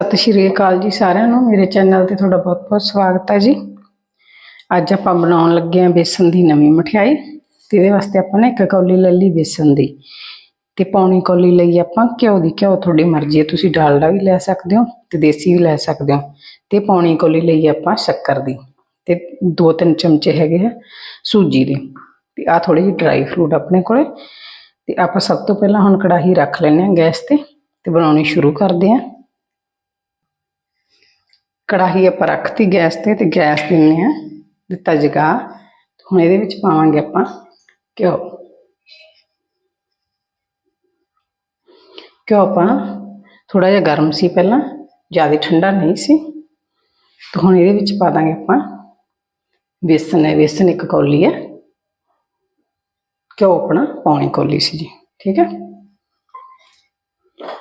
ਸਤਿ ਸ਼੍ਰੀ ਅਕਾਲ ਜੀ ਸਾਰਿਆਂ ਨੂੰ। ਮੇਰੇ ਚੈਨਲ ਤੇ ਤੁਹਾਡਾ ਬਹੁਤ-ਬਹੁਤ ਸਵਾਗਤ ਹੈ ਜੀ। ਅੱਜ ਆਪਾਂ ਬਣਾਉਣ ਲੱਗੇ ਹਾਂ ਬੇਸਨ ਦੀ ਨਵੀਂ ਮਠਿਆਈ ਤੇ ਇਹਦੇ ਵਾਸਤੇ ਆਪਾਂ ਨੇ ਇੱਕ ਕੌਲੀ ਲੈ ਲਈ ਬੇਸਨ ਦੀ ਤੇ ਪੌਣੀ ਕੌਲੀ ਲਈ ਆਪਾਂ ਘਿਓ ਦੀ। ਘਿਓ ਤੁਹਾਡੀ ਮਰਜ਼ੀ ਹੈ, ਤੁਸੀਂ ਡਾਲਡਾ ਵੀ ਲੈ ਸਕਦੇ ਹੋ ਤੇ ਦੇਸੀ ਵੀ ਲੈ ਸਕਦੇ ਹੋ ਤੇ ਪੌਣੀ ਕੌਲੀ ਲਈ ਆਪਾਂ ਸ਼ੱਕਰ ਦੀ ਤੇ ਦੋ ਤਿੰਨ ਚਮਚੇ ਹੈਗੇ ਆ ਸੂਜੀ ਦੇ ਤੇ ਆ ਥੋੜੀ ਜਿਹੀ ਡਰਾਈ ਫਰੂਟ ਆਪਣੇ ਕੋਲੇ ਤੇ ਆਪਾਂ ਸਭ ਤੋਂ ਪਹਿਲਾਂ ਹੁਣ ਕੜਾਹੀ ਰੱਖ ਲੈਂਦੇ ਹਾਂ ਗੈਸ ਤੇ ਤੇ ਬਣਾਉਣੀ ਸ਼ੁਰੂ ਕਰਦੇ ਹਾਂ। ਕੜਾਹੀ ਆਪਾਂ ਰੱਖਤੀ ਗੈਸ ਤੇ ਤੇ ਗੈਸ ਦਿੰਨੇ ਆ, ਦਿੱਤਾ ਜਗਾ। ਹੁਣ ਇਹਦੇ ਵਿੱਚ ਪਾਵਾਂਗੇ ਆਪਾਂ ਘਿਓ। ਘਿਓ ਆਪਾਂ ਥੋੜਾ ਜਿਹਾ ਗਰਮ ਸੀ ਪਹਿਲਾਂ, ਜ਼ਿਆਦਾ ਠੰਡਾ ਨਹੀਂ ਸੀ। ਤੇ ਹੁਣ ਇਹਦੇ ਵਿੱਚ ਪਾ ਦਾਂਗੇ ਆਪਾਂ ਬੇਸਨ ਹੈ, ਬੇਸਨ ਇੱਕ ਕੌਲੀ ਹੈ। ਘਿਓ ਆਪਣਾ ਪੌਣੀ ਕੌਲੀ ਸੀ ਜੀ, ਠੀਕ ਹੈ।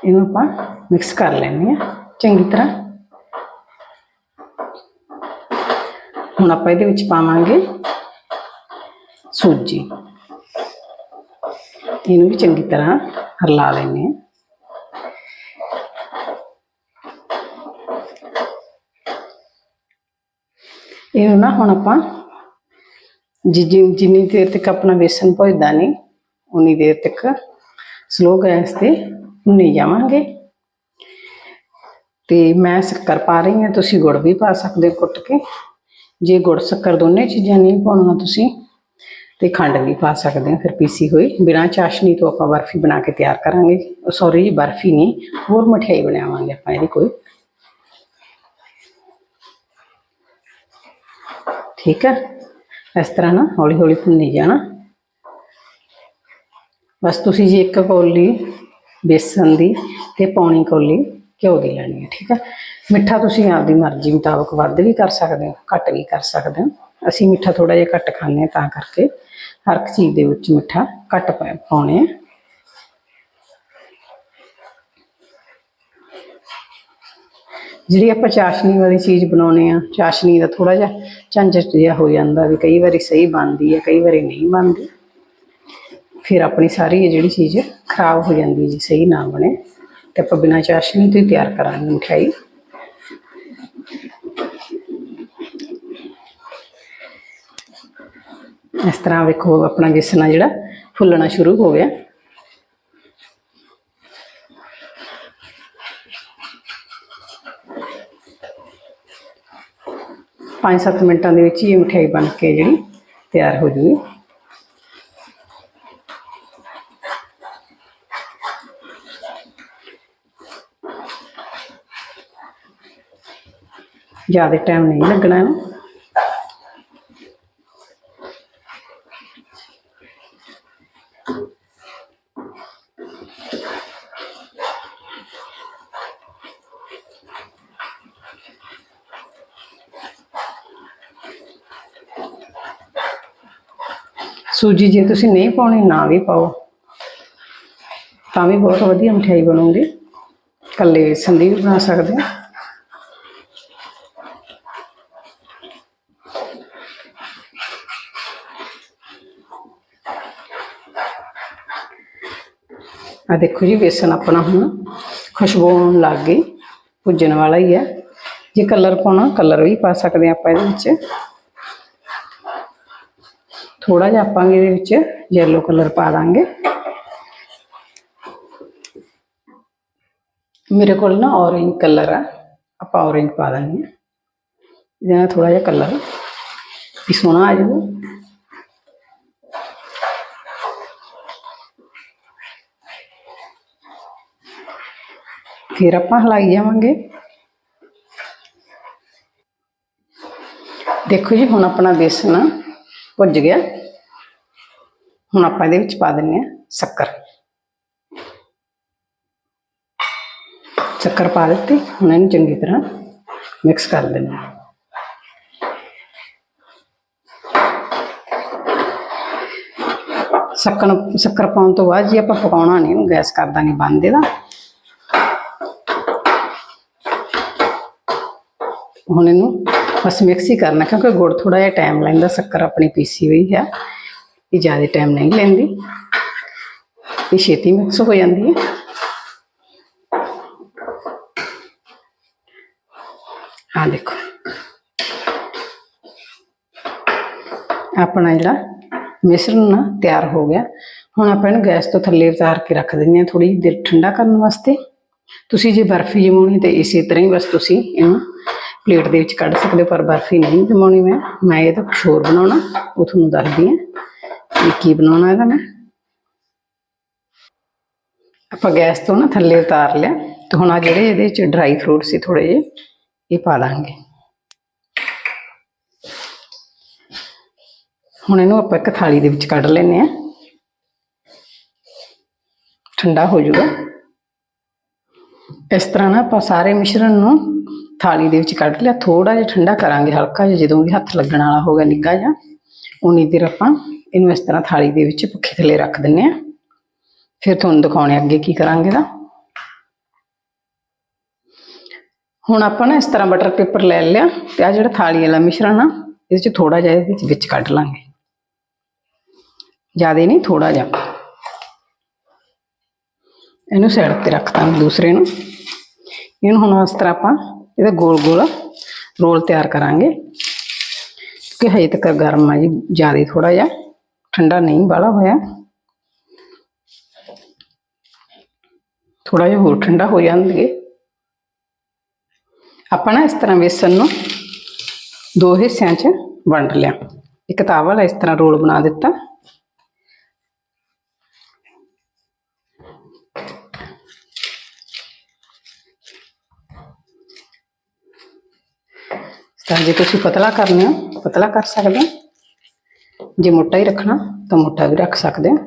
ਇਹਨੂੰ ਆਪਾਂ ਮਿਕਸ ਕਰ ਲੈਂਦੇ ਆ ਚੰਗੀ ਤਰ੍ਹਾਂ। ਹੁਣ ਆਪਾਂ ਇਹਦੇ ਵਿੱਚ ਪਾਵਾਂਗੇ ਸੂਜੀ। ਇਹਨੂੰ ਵੀ ਚੰਗੀ ਤਰ੍ਹਾਂ ਹਰਲਾ ਲੈਣੇ ਆ ਇਹਨੂੰ ਨਾ ਹੁਣ ਆਪਾਂ ਜਿ- ਜਿੰਨੀ ਦੇਰ ਤੱਕ ਆਪਣਾ ਬੇਸਨ ਭੁੱਜਦਾ ਨਹੀਂ, ਉਨੀ ਦੇਰ ਤੱਕ ਸਲੋ ਗੈਸ ਤੇ ਭੁੰਨੀ ਜਾਵਾਂਗੇ। ਤੇ ਮੈਂ ਸ਼ੱਕਰ ਪਾ ਰਹੀ ਹਾਂ, ਤੁਸੀਂ ਗੁੜ ਵੀ ਪਾ ਸਕਦੇ ਹੋ ਕੁੱਟ ਕੇ। ਜੇ ਗੁੜ ਸ਼ੱਕਰ ਦੋਨੇ ਚੀਜ਼ਾਂ ਨਹੀਂ ਪਾਉਣਾ ਤੁਸੀਂ, ਤੇ ਖੰਡ ਵੀ ਪਾ ਸਕਦੇ ਹੋ, ਫਿਰ ਪੀਸੀ ਹੋਈ। ਬਿਨਾਂ ਚਾਸ਼ਨੀ ਤੋਂ ਆਪਾਂ ਬਰਫੀ ਬਣਾ ਕੇ ਤਿਆਰ ਕਰਾਂਗੇ। ਸੌਰੀ ਬਰਫੀ ਨਹੀਂ, ਹੋਰ ਮਠਿਆਈ ਬਣਾਵਾਂਗੇ ਆਪਾਂ ਇਹਦੀ ਕੋਈ ਠੀਕ ਹੈ ਇਸ ਤਰ੍ਹਾਂ ਨਾ ਹੌਲੀ ਹੌਲੀ ਭੁੰਨੀ ਜਾਣਾ। ਬਸ ਤੁਸੀਂ ਜੀ ਇੱਕ ਕੌਲੀ ਬੇਸਨ ਦੀ ਤੇ ਪੌਣੀ ਕੌਲੀ ਘਿਓ ਦੀ ਲੈਣੀ ਹੈ, ਠੀਕ ਹੈ ਮਿੱਠਾ ਤੁਸੀਂ ਆਪਦੀ ਮਰਜ਼ੀ ਮੁਤਾਬਕ ਵੱਧ ਵੀ ਕਰ ਸਕਦੇ ਹੋ, ਘੱਟ ਵੀ ਕਰ ਸਕਦੇ ਹੋ। ਅਸੀਂ ਮਿੱਠਾ ਥੋੜਾ ਜਿਹਾ ਘੱਟ ਖਾਂਦੇ ਹਾਂ ਤਾਂ ਕਰਕੇ ਹਰ ਇੱਕ ਚੀਜ਼ ਦੇ ਵਿੱਚ ਮਿੱਠਾ ਘੱਟ ਪਾ- ਪਾਉਣੇ ਆ। ਜਿਹੜੀ ਆਪਾਂ ਚਾਸ਼ਨੀ ਵਾਲੀ ਚੀਜ਼ ਬਣਾਉਨੇ ਆ ਚਾਸ਼ਨੀ ਦਾ ਥੋੜਾ ਜਿਹਾ ਝੰਜਟ ਜਿਹਾ ਹੋ ਜਾਂਦਾ ਵੀ ਕਈ ਵਾਰੀ ਸਹੀ ਬਣਦੀ ਹੈ, ਕਈ ਵਾਰੀ ਨਹੀਂ ਬਣਦੀ। ਫਿਰ ਆਪਣੀ ਸਾਰੀ ਇਹ ਜਿਹੜੀ ਚੀਜ਼ ਖਰਾਬ ਹੋ ਜਾਂਦੀ ਜੀ ਸਹੀ ਨਾ ਬਣੇ, ਤੇ ਆਪਾਂ ਬਿਨਾਂ ਚਾਸ਼ਨੀ ਤੋਂ ਹੀ ਤਿਆਰ ਕਰਾਂਗੇ ਮਠਿਆਈ ਇਸ ਤਰ੍ਹਾਂ ਵੇਖੋ ਆਪਣਾ ਬੇਸਣ ਜਿਹੜਾ ਫੁੱਲਣਾ ਸ਼ੁਰੂ ਹੋ ਗਿਆ। ਪੰਜ ਸੱਤ ਮਿੰਟਾਂ ਦੇ ਵਿੱਚ ਹੀ ਇਹ ਮਠਿਆਈ ਬਣ ਕੇ ਜਿਹੜੀ ਤਿਆਰ ਹੋ ਜੂਗੀ। ਜ਼ਿਆਦਾ ਟਾਈਮ ਨਹੀਂ ਲੱਗਣਾ ਇਹਨੂੰ। ਸੂਜੀ ਜੇ ਤੁਸੀਂ ਨਹੀਂ ਪਾਉਣੀ, ਨਾ ਵੀ ਪਾਓ। ਤਾਂ ਵੀ ਬਹੁਤ ਵਧੀਆ ਮਠਿਆਈ ਬਣੂਗੀ। ਕੱਲੇ ਵੇਸਣ ਦੀ ਵੀ ਬਣਾ ਸਕਦੇ ਹੋ ਆ ਦੇਖੋ ਜੀ, ਵੇਸਣ ਆਪਣਾ ਹੁਣ ਖੁਸ਼ਬੂ ਆਉਣ ਲੱਗ ਗਈ। ਭੁੱਜਣ ਵਾਲਾ ਹੀ ਹੈ ਜੇ ਕਲਰ ਪਾਉਣਾ, ਕਲਰ ਵੀ ਪਾ ਸਕਦੇ ਹਾਂ ਆਪਾਂ ਇਹਦੇ ਵਿੱਚ। ਥੋੜਾ ਜਿਹਾ ਆਪਾਂ ਇਹਦੇ ਵਿੱਚ yellow ਕਲਰ ਪਾ ਦਾਂਗੇ ਮੇਰੇ ਕੋਲ ਨਾ orange ਕਲਰ ਆ ਆਪਾਂ orange ਪਾ ਦਾਂਗੇ ਇਹਦੇ ਨਾਲ ਥੋੜਾ ਜਿਹਾ ਕਲਰ ਵੀ ਸੋਹਣਾ ਆ ਜਾਊਗਾ ਫਿਰ ਆਪਾਂ ਹਲਾਈ ਜਾਵਾਂਗੇ ਦੇਖੋ ਜੀ ਹੁਣ ਆਪਣਾ ਬੇਸਨ ਭੁੱਜ ਗਿਆ। ਹੁਣ ਆਪਾਂ ਇਹਦੇ ਵਿੱਚ ਪਾ ਦਿੰਨੇ ਆ ਸ਼ੱਕਰ। ਸ਼ੱਕਰ ਪਾ ਦਿੱਤੀ, ਹੁਣ ਇਹਨੂੰ ਚੰਗੀ ਤਰ੍ਹਾਂ ਮਿਕਸ ਕਰ ਦਿੰਨੇ ਆ ਸ਼ੱਕਰ ਸ਼ੱਕਰ ਪਾਉਣ ਤੋਂ ਬਾਅਦ ਜੀ ਆਪਾਂ ਪਕਾਉਣਾ ਨਹੀਂ, ਇਹਨੂੰ ਗੈਸ ਕਰ ਦਾਂਗੇ ਬੰਦ ਇਹਦਾ। ਹੁਣ ਇਹਨੂੰ ਬਸ ਮਿਕਸ ਹੀ ਕਰਨਾ, ਕਿਉਂਕਿ ਗੁੜ ਥੋੜਾ ਜਿਹਾ ਟਾਈਮ ਲੈਂਦਾ ਸ਼ੱਕਰ ਆਪਣੀ ਪੀਸੀ ਹੋਈ ਹੈ, ਇਹ ਜ਼ਿਆਦਾ ਟਾਈਮ ਨਹੀਂ ਲੈਂਦੀ। ਇਹ ਛੇਤੀ ਮਿਕਸ ਹੋ ਜਾਂਦੀ ਹੈ। ਆ ਦੇਖੋ। ਆਪਣਾ ਜਿਹੜਾ ਮਿਸ਼ਰਣ ਨਾ ਤਿਆਰ ਹੋ ਗਿਆ। ਹੁਣ ਆਪਾਂ ਇਹਨੂੰ ਗੈਸ ਤੋਂ ਥੱਲੇ ਉਤਾਰ ਕੇ ਰੱਖ ਦਿੰਦੇ ਹਾਂ ਥੋੜੀ ਦੇਰ ਠੰਡਾ ਕਰਨ ਵਾਸਤੇ। ਤੁਸੀਂ ਜੇ ਬਰਫੀ ਜਮਾਉਣੀ ਤੇ ਇਸੇ ਤਰ੍ਹਾਂ ਹੀ ਬਸ ਤੁਸੀਂ ਇਹਨੂੰ ਪਲੇਟ ਦੇ ਵਿੱਚ ਕੱਢ ਸਕਦੇ ਹੋ, ਪਰ ਬਰਫੀ ਨਹੀਂ ਜਮਾਉਣੀ ਮੈਂ। ਮੈਂ ਇਹ ਤਾਂ ਕੁਛ ਹੋਰ ਬਣਾਉਣਾ, ਉਹ ਤੁਹਾਨੂੰ ਦੱਸਦੀ ਹਾਂ ਵੀ ਕੀ ਬਣਾਉਣਾ ਇਹਦਾ ਮੈਂ। ਆਪਾਂ ਗੈਸ ਤੋਂ ਨਾ ਥੱਲੇ ਉਤਾਰ ਲਿਆ ਤੇ ਹੁਣ ਆ ਜਿਹੜੇ ਇਹਦੇ ਵਿੱਚ ਡਰਾਈ ਫਰੂਟ ਸੀ ਥੋੜੇ ਜਿਹੇ, ਇਹ ਪਾ ਦਾਂਗੇ। ਹੁਣ ਇਹਨੂੰ ਆਪਾਂ ਇੱਕ ਥਾਲੀ ਦੇ ਵਿੱਚ ਕੱਢ ਲੈਨੇ ਆ ਠੰਡਾ ਹੋ ਜਾਊਗਾ। ਇਸ ਤਰ੍ਹਾਂ ਨਾ ਆਪਾਂ ਸਾਰੇ ਮਿਸ਼ਰਣ ਨੂੰ ਥਾਲੀ ਦੇ ਵਿੱਚ ਕੱਢ ਲਿਆ ਥੋੜਾ ਜਿਹਾ ਠੰਡਾ ਕਰਾਂਗੇ, ਹਲਕਾ ਜਿਹਾ, ਜਦੋਂ ਵੀ ਹੱਥ ਲੱਗਣ ਵਾਲਾ ਹੋਗਾ ਨਿੱਘਾ ਜਿਹਾ। ਉਨੀ ਦੇਰ ਆਪਾਂ ਇਹਨੂੰ ਇਸ ਤਰ੍ਹਾਂ ਥਾਲੀ ਦੇ ਵਿੱਚ ਪੱਖੇ ਥੱਲੇ ਰੱਖ ਦਿੰਨੇ ਆ। ਫਿਰ ਤੁਹਾਨੂੰ ਦਿਖਾਉਣੇ ਅੱਗੇ ਕੀ ਕਰਾਂਗੇ ਦਾ ਹੁਣ ਆਪਾਂ ਨਾ ਇਸ ਤਰ੍ਹਾਂ ਬਟਰ ਪੇਪਰ ਲੈ ਲਿਆ ਤੇ ਆ ਜਿਹੜਾ ਥਾਲੀ ਵਾਲਾ ਮਿਸ਼ਰਣ ਆ, ਇਹਦੇ ਚ ਥੋੜਾ ਜਿਹਾ ਇਹਦੇ ਵਿੱਚ ਕੱਢ ਲਾਂਗੇ। ਜ਼ਿਆਦਾ ਨਹੀਂ ਥੋੜਾ ਜਿਹਾ। ਇਹਨੂੰ ਸਾਈਡ ਤੇ ਰੱਖ ਦਾਂਗੇ ਦੂਸਰੇ ਨੂੰ। ਇਹਨੂੰ ਹੁਣ ਇਸ ਤਰ੍ਹਾਂ ਆਪਾਂ ਇਹਦਾ ਗੋਲ ਗੋਲ ਰੋਲ ਤਿਆਰ ਕਰਾਂਗੇ। ਕਿ ਹਜੇ ਤੱਕ ਗਰਮ ਆ ਜੀ, ਜ਼ਿਆਦਾ ਥੋੜਾ ਜਿਹਾ। ਠੰਡਾ ਨਹੀਂ, ਬਾਹਲਾ ਹੋਇਆ। ਥੋੜਾ ਜਿਹਾ ਹੋਰ ਠੰਡਾ ਹੋ ਜਾਣਗੇ। ਆਪਾਂ ਨਾ ਇਸ ਤਰ੍ਹਾਂ ਵੇਸਣ ਨੂੰ ਦੋ ਹਿੱਸਿਆਂ 'ਚ ਵੰਡ ਲਿਆ। ਇੱਕ ਤਾਵਾ ਵਾਲਾ ਇਸ ਤਰ੍ਹਾਂ ਰੋਲ ਬਣਾ ਦਿੱਤਾ। ਤਾਂ ਜੇ ਤੁਸੀਂ ਪਤਲਾ ਕਰਨਾ ਹੋ ਪਤਲਾ ਕਰ ਸਕਦੇ ਹੋ ਜੇ ਮੋਟਾ ਹੀ ਰੱਖਣਾ ਤਾਂ ਮੋਟਾ ਵੀ ਰੱਖ ਸਕਦੇ ਹੋ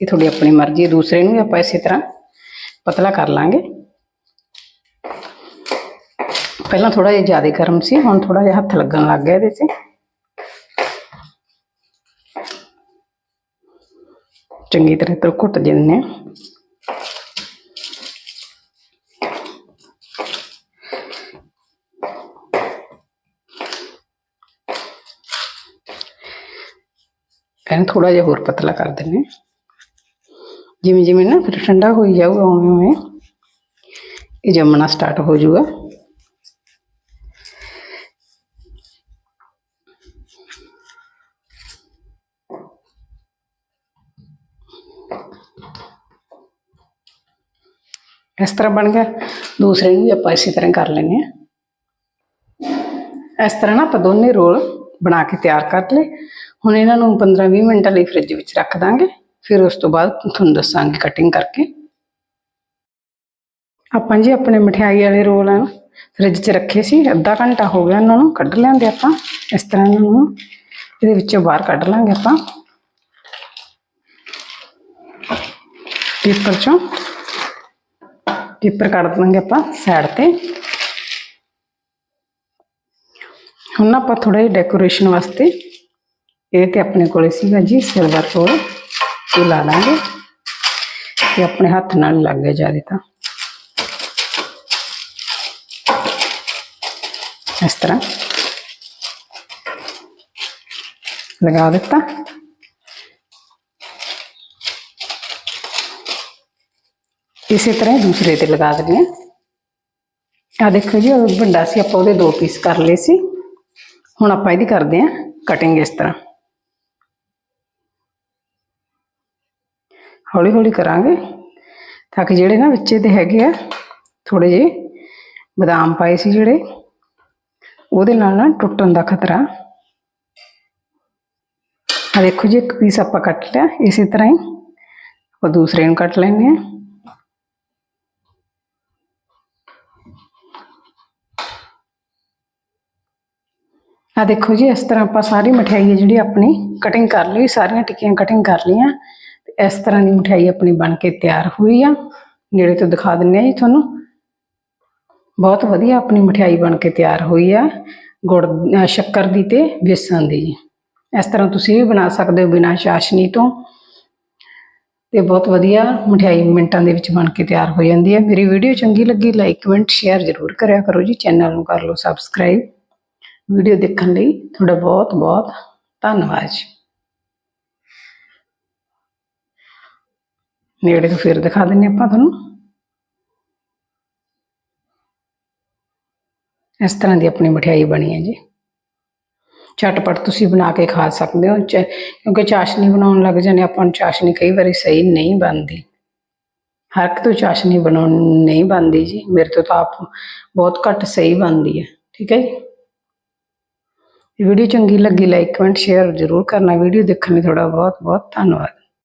ਇਹ ਤੁਹਾਡੀ ਆਪਣੀ ਮਰਜ਼ੀ ਹੈ ਦੂਸਰੇ ਨੂੰ ਵੀ ਆਪਾਂ ਇਸੇ ਤਰ੍ਹਾਂ ਪਤਲਾ ਕਰ ਲਾਂਗੇ ਪਹਿਲਾਂ ਥੋੜਾ ਜਿਹਾ ਜ਼ਿਆਦਾ ਗਰਮ ਸੀ ਹੁਣ ਥੋੜਾ ਜਿਹਾ ਹੱਥ ਲੱਗਣ ਲੱਗ ਗਿਆ ਇਹਦੇ 'ਚ ਚੰਗੀ ਤਰ੍ਹਾਂ ਤੋਂ ਘੁੱਟ ਦਿੰਨੇ ਹਾਂ ਇਹਨੂੰ ਥੋੜਾ ਜਿਹਾ ਹੋਰ ਪਤਲਾ ਕਰ ਦਿੰਨੇ ਹਾਂ। ਜਿਵੇਂ ਜਿਵੇਂ ਨਾ ਫਿਰ ਠੰਡਾ ਹੋਈ ਜਾਊਗਾ ਉਵੇਂ ਉਵੇਂ ਇਹ ਜੰਮਣਾ ਸਟਾਰਟ ਹੋ ਜਾਊਗਾ ਇਸ ਤਰ੍ਹਾਂ ਬਣ ਗਿਆ ਦੂਸਰੇ ਨੂੰ ਵੀ ਆਪਾਂ ਇਸੇ ਤਰ੍ਹਾਂ ਕਰ ਲੈਂਦੇ ਹਾਂ ਇਸ ਤਰ੍ਹਾਂ ਨਾ ਆਪਾਂ ਦੋਨੇ ਰੋਲ ਬਣਾ ਕੇ ਤਿਆਰ ਕਰ ਲਏ। ਹੁਣ ਇਹਨਾਂ ਨੂੰ 15-20 ਮਿੰਟਾਂ ਲਈ ਫ੍ਰਿਜ ਵਿੱਚ ਰੱਖ ਦਾਂਗੇ। ਫਿਰ ਉਸ ਤੋਂ ਬਾਅਦ ਤੁਹਾਨੂੰ ਦੱਸਾਂਗੇ ਕਟਿੰਗ ਕਰਕੇ। ਆਪਾਂ ਜੀ ਆਪਣੇ ਮਠਿਆਈ ਵਾਲੇ ਰੋਲ ਆ ਫ੍ਰਿਜ 'ਚ ਰੱਖੇ ਸੀ। ਅੱਧਾ ਘੰਟਾ ਹੋ ਗਿਆ ਇਹਨਾਂ ਨੂੰ ਕੱਢ ਲੈਂਦੇ ਆਪਾਂ। ਇਸ ਤਰ੍ਹਾਂ ਇਹਨਾਂ ਨੂੰ ਇਹਦੇ ਵਿੱਚੋਂ ਬਾਹਰ ਕੱਢ ਲਾਂਗੇ ਆਪਾਂ। ਪੇਪਰ 'ਚੋਂ। ਪੇਪਰ ਕੱਢ ਦਾਂਗੇ ਆਪਾਂ ਸਾਈਡ ਤੇ। ਹੁਣ ਆਪਾਂ ਥੋੜਾ ਜਿਹਾ ਡੈਕੋਰੇਸ਼ਨ ਵਾਸਤੇ ਇਹ ਤੇ ਆਪਣੇ ਕੋਲੇ ਸੀਗਾ ਜੀ ਸਿਲਵਰ ਰੋਲ ਇਹ ਲਾ ਲਾਂਗੇ ਤੇ ਆਪਣੇ ਹੱਥ ਨਾਲ ਲੱਗ ਗਿਆ ਜ਼ਿਆਦਾ ਤਾਂ। ਇਸ ਤਰ੍ਹਾਂ। ਲਗਾ ਦਿੱਤਾ। ਇਸੇ ਤਰ੍ਹਾਂ ਦੂਸਰੇ ਤੇ ਲਗਾ ਦਿੰਦੇ ਆ ਆ ਦੇਖੋ ਜੀ, ਉਹ ਵੱਡਾ ਸੀ, ਆਪਾਂ ਉਹਦੇ ਦੋ ਪੀਸ ਕਰ ਲਏ ਸੀ। ਹੁਣ ਆਪਾਂ ਇਹਦੀ ਕਰਦੇ ਆ ਕਟਿੰਗ ਇਸ ਤਰ੍ਹਾਂ। ਹੌਲੀ ਹੌਲੀ ਕਰਾਂਗੇ ਤਾਂ ਕਿ ਜਿਹੜੇ ਨਾ ਵਿੱਚੇ ਤੇ ਹੈਗੇ ਆ ਥੋੜੇ ਜਿਹੇ ਬਦਾਮ ਪਾਏ ਸੀ ਜਿਹੜੇ, ਉਹਦੇ ਨਾਲ ਨਾ ਟੁੱਟਣ ਦਾ ਖਤਰਾ। ਆ ਦੇਖੋ ਜੀ, ਇੱਕ ਪੀਸ ਆਪਾਂ ਕੱਟ ਲਿਆ, ਇਸੇ ਤਰ੍ਹਾਂ ਹੀ ਆਪਾਂ ਦੂਸਰੇ ਨੂੰ ਕੱਟ ਲੈਂਦੇ ਆ ਆ ਦੇਖੋ ਜੀ, ਇਸ ਤਰ੍ਹਾਂ ਆਪਾਂ ਸਾਰੀ ਮਠਿਆਈ ਹੈ ਜਿਹੜੀ ਆਪਣੀ ਕਟਿੰਗ ਕਰ ਲਈ, ਸਾਰੀਆਂ ਟਿੱਕੀਆਂ ਕਟਿੰਗ ਕਰ ਲਈਆਂ। ਤੇ ਇਸ ਤਰ੍ਹਾਂ ਦੀ ਮਠਿਆਈ ਆਪਣੀ ਬਣ ਕੇ ਤਿਆਰ ਹੋਈ ਆ। ਨੇੜੇ ਤੋਂ ਦਿਖਾ ਦਿੰਨੇ ਆ ਜੀ ਤੁਹਾਨੂੰ। ਬਹੁਤ ਵਧੀਆ ਆਪਣੀ ਮਠਿਆਈ ਬਣ ਕੇ ਤਿਆਰ ਹੋਈ ਆ, ਗੁੜ ਸ਼ੱਕਰ ਦੀ ਤੇ ਬੇਸਣ ਦੀ। ਜੀ ਇਸ ਤਰ੍ਹਾਂ ਤੁਸੀਂ ਵੀ ਬਣਾ ਸਕਦੇ ਹੋ ਬਿਨਾਂ ਚਾਸ਼ਨੀ ਤੋਂ। ਤੇ ਬਹੁਤ ਵਧੀਆ ਮਠਿਆਈ ਮਿੰਟਾਂ ਦੇ ਵਿੱਚ ਬਣ ਕੇ ਤਿਆਰ ਹੋ ਜਾਂਦੀ ਹੈ। ਮੇਰੀ ਵੀਡੀਓ ਚੰਗੀ ਲੱਗੀ ਲਾਈਕ ਕਮੈਂਟ ਸ਼ੇਅਰ ਜ਼ਰੂਰ ਕਰਿਆ ਕਰੋ ਜੀ। ਚੈਨਲ ਨੂੰ ਕਰ ਲਓ ਸਬਸਕ੍ਰਾਈਬ ਵੀਡੀਓ ਦੇਖਣ ਲਈ ਤੁਹਾਡਾ ਬਹੁਤ ਬਹੁਤ ਧੰਨਵਾਦ ਜੀ ਨੇੜੇ ਤੋਂ ਫਿਰ ਦਿਖਾ ਦਿੰਨੇ ਆਪਾਂ ਤੁਹਾਨੂੰ ਇਸ ਤਰ੍ਹਾਂ ਦੀ ਆਪਣੀ ਮਠਿਆਈ ਬਣੀ ਹੈ ਜੀ ਝਟਪਟ ਤੁਸੀਂ ਬਣਾ ਕੇ ਖਾ ਸਕਦੇ ਹੋ ਚ- ਕਿਉਂਕਿ ਚਾਸ਼ਨੀ ਬਣਾਉਣ ਲੱਗ ਜਾਂਦੇ ਆਪਾਂ ਨੂੰ ਚਾਸ਼ਨੀ ਕਈ ਵਾਰੀ ਸਹੀ ਨਹੀਂ ਬਣਦੀ ਹਰ ਇੱਕ ਤੋਂ ਚਾਸ਼ਨੀ ਬਣਾਉਣ ਨਹੀਂ ਬਣਦੀ ਜੀ ਮੇਰੇ ਤੋਂ ਤਾਂ ਆਪ ਬਹੁਤ ਘੱਟ ਸਹੀ ਬਣਦੀ ਹੈ ਠੀਕ ਹੈ ਜੀ ਵੀਡੀਓ ਚੰਗੀ ਲੱਗੀ ਲਾਈਕ ਕਮੈਂਟ ਸ਼ੇਅਰ ਜ਼ਰੂਰ ਕਰਨਾ। ਵੀਡੀਓ ਦੇਖਣ ਲਈ ਤੁਹਾਡਾ ਬਹੁਤ ਬਹੁਤ ਧੰਨਵਾਦ।